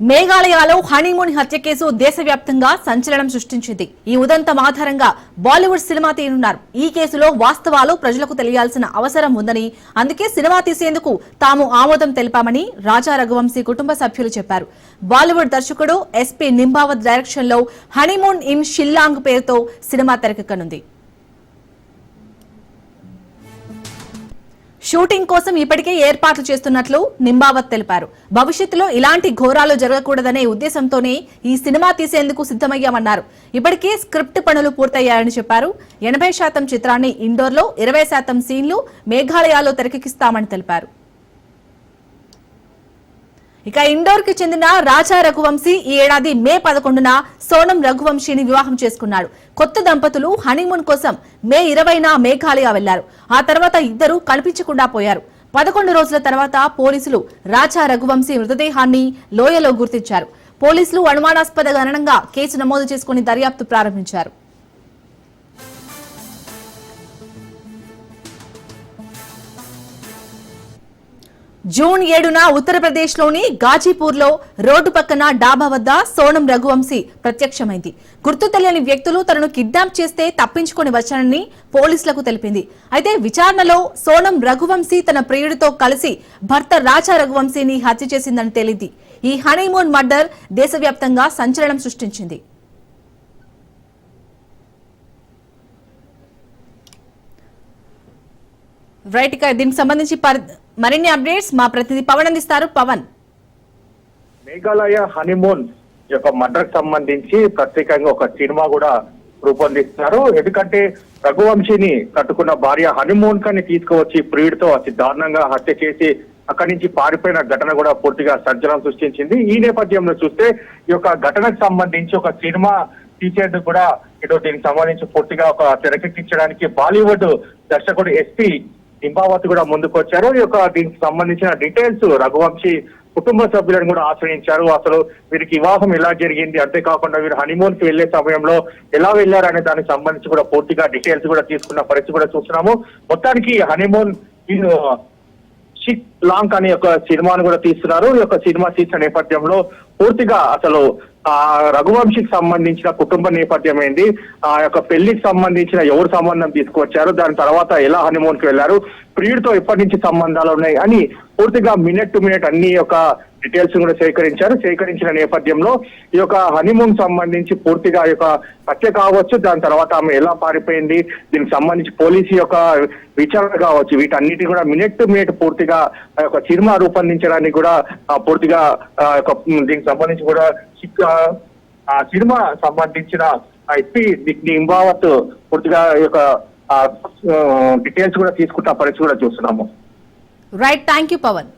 మేఘాలయలో honeymoon హత్య case దేశవ్యాప్తంగా సంచలనం సృష్టించింది. ఈ ఉదంతం ఆధారంగా బాలీవుడ్ సినిమా తీయనున్నారు ఈ కేసులో వాస్తవాలు ప్రజలకు తెలియాల్సిన అవసరం ఉందని అందుకే సినిమా తీసేందుకు తాము ఆమోదం తెలిపామని రాజా రఘువంశీ కుటుంబ సభ్యులు చెప్పారు. బాలీవుడ్ దర్శకుడు ఎస్పీ నింబావత్ డైరెక్షన్లో హనీమూన్ ఇన్ షిల్లాంగ్ పేరుతో సినిమా తెరకెక్కనుంది. షూటింగ్ కోసం ఇప్పటికే ఏర్పాట్లు చేస్తున్నట్లు నింబావత్ తెలిపారు. భవిష్యత్తులో ఇలాంటి ఘోరాలు జరగకూడదనే ఉద్దేశంతోనే ఈ సినిమా తీసేందుకు సిద్దమయ్యామన్నారు ఇప్పటికే స్క్రిప్ట్ పనులు పూర్తయ్యాయని చెప్పారు. ఎనభై శాతం చిత్రాన్ని ఇండోర్లో ఇరవై శాతం సీన్లు మేఘాలయాలో తెరకెక్కిస్తామని తెలిపారు. ఇక ఇండోర్కి చెందిన రాజా రఘువంశీ ఈ ఏడాది మే పదకొండున సోనం రఘువంశీని వివాహం చేసుకున్నాడు. కొత్త దంపతులు హనీమూన్ కోసం మే ఇరవైన మేఘాలయ వెళ్ళారు. ఆ తర్వాత ఇద్దరు కనిపించకుండా పోయారు. పదకొండు రోజుల తర్వాత పోలీసులు రాజా రఘువంశీ మృతదేహాన్ని లోయలో గుర్తించారు. పోలీసులు అనుమానాస్పద గణనంగా కేసు నమోదు చేసుకుని దర్యాప్తు ప్రారంభించారు. జూన్ ఏడున ఉత్తరప్రదేశ్లోని గాజీపూర్లో రోడ్డు పక్కన డాబా వద్ద సోనం రఘువంశీ ప్రత్యక్షమైంది. గుర్తు తెలియని వ్యక్తులు తనను కిడ్నాప్ చేస్తే తప్పించుకుని వచ్చానని పోలీసులకు తెలిపింది. అయితే విచారణలో సోనం రఘువంశీ తన ప్రియుడితో కలిసి భర్త రాజా రఘువంశీని హత్య చేసిందని తేలింది. ఈ హనీమూన్ మర్డర్ దేశవ్యాప్తంగా సంచలనం సృష్టించింది. రైట్ దీనికి సంబంధించి పరి- మరిన్ని అప్డేట్స్ మా ప్రతినిధి పవన్ అందిస్తారు. పవన్. మేఘాలయ హనీమూన్ యొక్క మర్డర్ సంబంధించి ప్రత్యేకంగా ఒక సినిమా కూడా రూపొందిస్తున్నారు. ఎందుకంటే రఘువంశీని కట్టుకున్న భార్య హనీమూన్ కని తీసుకువచ్చి ప్రియుడితో అతి దారుణంగా హత్య చేసి అక్కడి నుంచి పారిపోయిన ఘటన కూడా పూర్తిగా సంచలనం సృష్టించింది. ఈ నేపథ్యంలో చూస్తే ఈ యొక్క ఘటనకు సంబంధించి ఒక సినిమా తీసేందుకు కూడా ఇటు దీనికి సంబంధించి పూర్తిగా ఒక తెరకెక్కించడానికి బాలీవుడ్ దర్శకుడు ఎస్పీ హింబావత్ కూడా ముందుకు వచ్చారు ఈ యొక్క దీనికి సంబంధించిన డీటెయిల్స్ రఘువంశీ కుటుంబ సభ్యులను కూడా ఆశ్రయించారు. అసలు వీరికి వివాహం ఎలా జరిగింది? అంతేకాకుండా వీరు హనీమూన్కి వెళ్ళే సమయంలో ఎలా వెళ్ళారు అనే దానికి సంబంధించి కూడా పూర్తిగా డీటెయిల్స్ కూడా తీసుకున్న పరిస్థితి కూడా చూస్తున్నాము. మొత్తానికి హనీమూన్ షిక్ లాంక్ అనే ఒక సినిమాను కూడా తీస్తున్నారు. ఈ యొక్క సినిమా తీసిన నేపథ్యంలో పూర్తిగా అసలు ఆ రఘువంశీకి సంబంధించిన కుటుంబ నేపథ్యం ఏంది ఆ యొక్క పెళ్ళికి సంబంధించిన ఎవరు సంబంధం తీసుకువచ్చారు? దాని తర్వాత ఎలా హనీమూన్కి వెళ్ళారు ప్రియుడితో ఎప్పటి నుంచి సంబంధాలు ఉన్నాయి అని పూర్తిగా మినిట్ టు మినిట్ అన్ని యొక్క డీటెయిల్స్ కూడా సేకరించారు. సేకరించిన నేపథ్యంలో ఈ యొక్క హనీమూన్ సంబంధించి పూర్తిగా ఈ యొక్క హత్య కావచ్చు దాని తర్వాత ఆమె ఎలా పారిపోయింది దీనికి సంబంధించి పోలీసు యొక్క విచారణ కావచ్చు. వీటన్నిటి కూడా మినిట్ టు మినిట్ పూర్తిగా ఆ యొక్క సినిమా రూపొందించడానికి కూడా పూర్తిగా ఆ యొక్క దీనికి సంబంధించి కూడా ఆ, సినిమా సంబంధించిన ఎస్పీ ఇంబావత్ పూర్తిగా ఈ యొక్క డీటెయిల్స్ కూడా తీసుకుంటా పరిస్థితి కూడా చూస్తున్నాము. Right thank you Pawan